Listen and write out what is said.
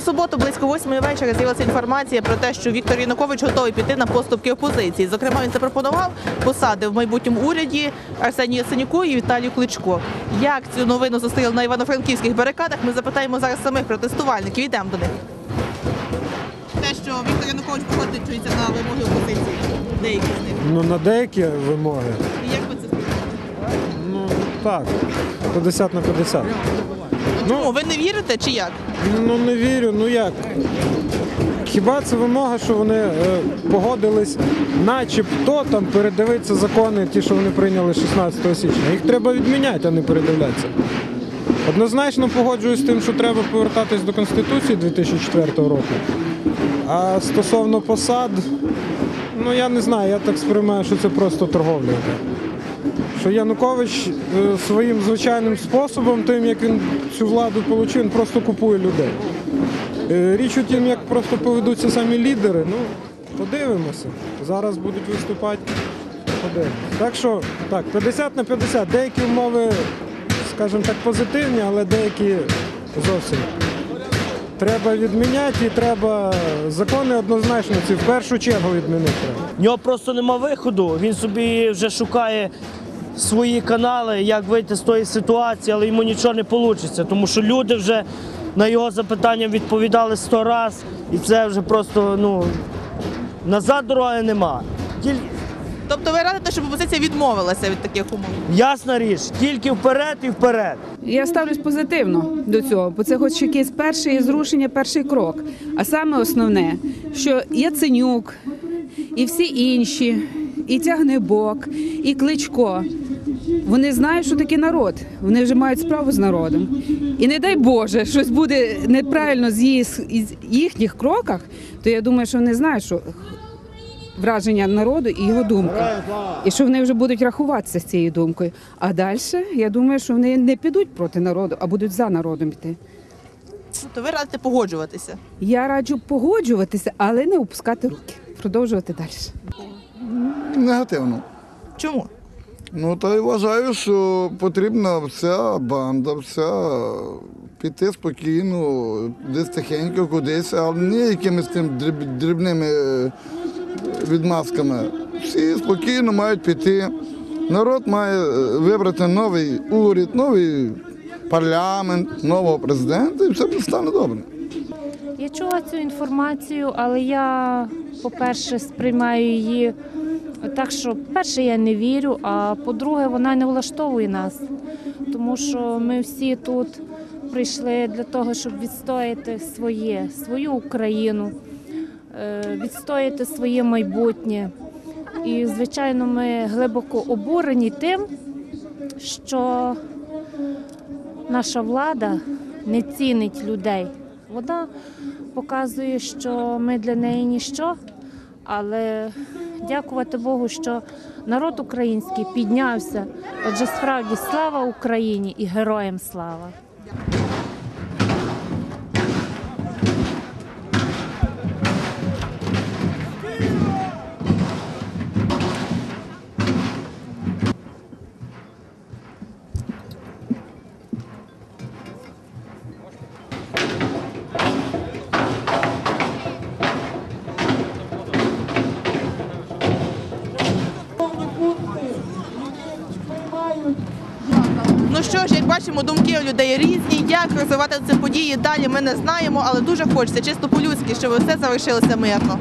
суботу близько восьмої вечора з'явилася інформація про те, що Віктор Янукович готовий піти на поступки опозиції. Зокрема, він запропонував посади в майбутньому уряді Арсенію Яценюку і Віталію Кличко. Як цю новину зустріли на івано-франківських барикадах? Ми запитаємо зараз самих протестувальників. Йдемо до них. Те, що Віктор Янукович погоджується на вимоги опозиції, деякі з них. Ну, на деякі вимоги. І як ви це сприймаєте? Ну, так, 50 на 50. Чому ви не вірите чи як? Ну, не вірю, ну як? Хіба це вимога, що вони е, погодились, начебто там передивитися закони, ті, що вони прийняли 16 січня. Їх треба відміняти, а не передивлятися. Однозначно погоджуюсь з тим, що треба повертатись до Конституції 2004 року. А стосовно посад, ну я не знаю, я так сприймаю, що це просто торговля. Що Янукович е, своїм звичайним способом, тим, як він цю владу отримав, він просто купує людей. Е, Річ у тім, як просто поведуться самі лідери, ну, подивимося. Зараз будуть виступати, подивимося. Так що, так, 50 на 50. Деякі умови, скажімо так, позитивні, але деякі зовсім. Треба відміняти і треба закони однозначно ці в першу чергу відмінити. В нього просто нема виходу. Він собі вже шукає свої канали, як вийти з тої ситуації, але йому нічого не вийде, тому що люди вже на його запитання відповідали сто разів, і це вже просто ну назад дороги нема. Тобто ви радите, щоб опозиція відмовилася від таких умов? Ясна річ, тільки вперед і вперед. Я ставлюсь позитивно до цього, бо це хоч якийсь перший зрушення, перший крок. А саме основне, що Яценюк і всі інші, і Тягнебок, і Кличко. Вони знають, що таке народ. Вони вже мають справу з народом. І не дай Боже, щось буде неправильно з їх- їхніх кроках, то я думаю, що вони знають, що враження народу і його думка. І що вони вже будуть рахуватися з цією думкою. А далі, я думаю, що вони не підуть проти народу, а будуть за народом йти. Тобто ви радите погоджуватися. Я раджу погоджуватися, але не опускати руки, продовжувати далі. Негативно. Чому? Ну та й вважаю, що потрібна вся банда, вся піти спокійно, десь тихенько кудись, але не якимись тим дріб- дрібними е, відмазками. Всі спокійно мають піти. Народ має е, вибрати новий уряд, новий парламент, нового президента, і все стане добре. Я чула цю інформацію, але я, по-перше, сприймаю її так, що перше я не вірю, а по-друге, вона не влаштовує нас, тому що ми всі тут прийшли для того, щоб відстояти своє, свою Україну, е, відстояти своє майбутнє. І, звичайно, ми глибоко обурені тим, що наша влада не цінить людей. Вона показує, що ми для неї ніщо, але дякувати Богу, що народ український піднявся. Отже, справді слава Україні і героям слава. Ну що ж, як бачимо, думки у людей різні. Як розвивати ці події далі, ми не знаємо, але дуже хочеться чисто по-людськи, щоб все завершилося мирно.